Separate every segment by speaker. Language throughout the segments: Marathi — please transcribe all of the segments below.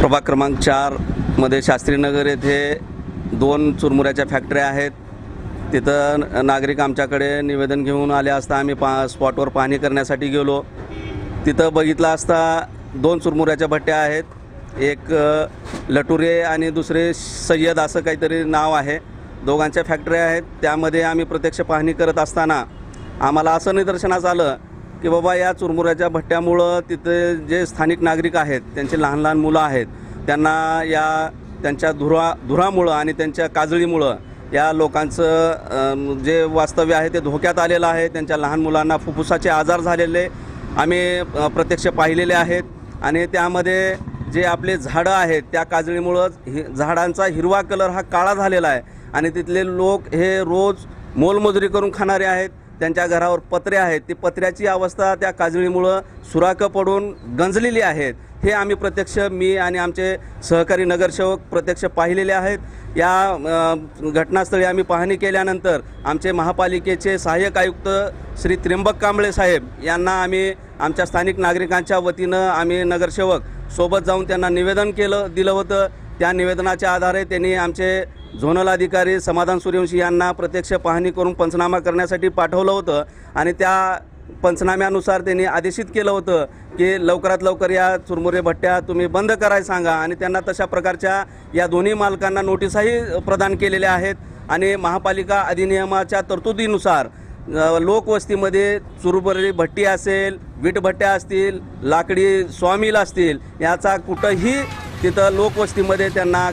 Speaker 1: प्रभाग क्रमांक चारमध्ये शास्त्रीनगर येथे दोन चुरमुऱ्याच्या फॅक्टऱ्या आहेत. तिथं न- नागरिक आमच्याकडे निवेदन घेऊन आले असता आम्ही पा स्पॉटवर पाहणी करण्यासाठी गेलो. तिथं बघितलं असता दोन चुरमुऱ्याच्या भट्ट्या आहेत. एक लटुरे आणि दुसरे सय्यद असं काहीतरी नाव आहे. दोघांच्या फॅक्टऱ्या आहेत. त्यामध्ये आम्ही प्रत्यक्ष पाहणी करत असताना आम्हाला असं निदर्शनास आलं की बाबा या चुरमुऱ्याच्या भट्ट्यामुळं तिथे जे स्थानिक नागरिक आहेत त्यांचे लहान लहान मुलं आहेत त्यांना या त्यांच्या धुरा धुरामुळं आणि त्यांच्या काजळीमुळं या लोकांचं जे वास्तव्य आहे ते धोक्यात आलेलं आहे. त्यांच्या लहान मुलांना फुफ्फुसाचे आजार झालेले आम्ही प्रत्यक्ष पाहिलेले आहेत. आणि त्यामध्ये जे आपले झाडं आहेत त्या काजळीमुळं हि झाडांचा हिरवा कलर हा काळा झालेला आहे. आणि तिथले लोक हे रोज मोलमजुरी करून खाणारे आहेत त्यांच्या घरावर पत्रे आहेत. ती पत्र्याची अवस्था त्या काजळीमुळं सुराखं पडून गंजलेली आहेत. हे आम्ही प्रत्यक्ष मी आणि आमचे सहकारी नगरसेवक प्रत्यक्ष पाहिलेले आहेत. या घटनास्थळी आम्ही पाहणी केल्यानंतर आमचे महापालिकेचे सहाय्यक आयुक्त श्री त्र्यंबक कांबळे साहेब यांना आम्ही आमच्या स्थानिक नागरिकांच्या वतीनं आम्ही नगरसेवक सोबत जाऊन त्यांना निवेदन केलं दिलं होतं. त्या निवेदनाच्या आधारे त्यांनी आमचे झोनल अधिकारी समाधान सूर्यवंशी यांना प्रत्यक्ष पाहणी करून पंचनामा करण्यासाठी पाठवलं होतं आणि त्या पंचनाम्यानुसार त्यांनी आदेशित केलं होतं की लवकरात लवकर या चुरमुरे भट्ट्या तुम्ही बंद करायला सांगा आणि त्यांना तशा प्रकारच्या या दोन्ही मालकांना नोटीसही प्रदान केलेल्या आहेत आणि महापालिका अधिनियमाच्या तरतुदीनुसार लोकवस्तीमध्ये चुरबरी भट्टी असेल वीटभट्ट्या असतील लाकडी स्वामील असतील याचा कुठंही तिथं लोकवस्तीमध्ये त्यांना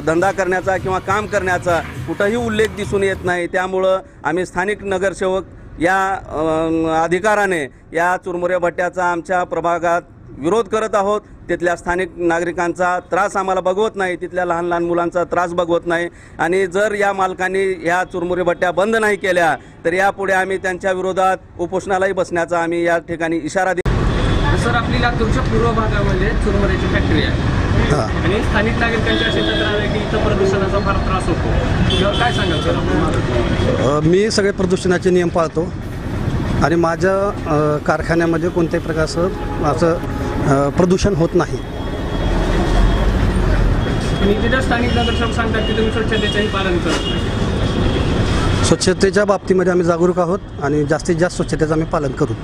Speaker 1: धंदा करण्याचा किंवा काम करण्याचा कुठंही उल्लेख दिसून येत नाही. त्यामुळं आम्ही स्थानिक नगरसेवक या अधिकाराने या चुरमुरे भट्ट्याचा आमच्या प्रभागात विरोध करत आहोत. तिथल्या स्थानिक नागरिकांचा त्रास आम्हाला बघवत नाही. तिथल्या लहान लहान मुलांचा त्रास बघवत नाही. आणि जर या मालकांनी या चुरमुरे भट्ट्या बंद नाही केल्या तर यापुढे आम्ही त्यांच्या विरोधात उपोषणालाही बसण्याचा आम्ही या ठिकाणी इशारा
Speaker 2: सर आपली लातूरच्या पूर्व भागामध्ये चुरमुऱ्याची फॅक्टरी आहे.
Speaker 3: हां.
Speaker 2: आणि स्थानिक नागरिकांच्या अशी तक्रार आहे की इथं प्रदूषणाचा फार त्रास होतो. काय सांगाल सर
Speaker 3: मी सगळे प्रदूषणाचे नियम पाळतो. आणि माझ्या कारखान्यामध्ये कोणत्याही प्रकारचं असं प्रदूषण होत नाही.
Speaker 2: स्थानिक नगरसेवक सांगतात की तुम्ही स्वच्छतेचंही पालन करत नाही.
Speaker 3: स्वच्छतेच्या बाबतीमध्ये आम्ही जागरूक आहोत आणि जास्तीत जास्त स्वच्छतेचं आम्ही पालन करू.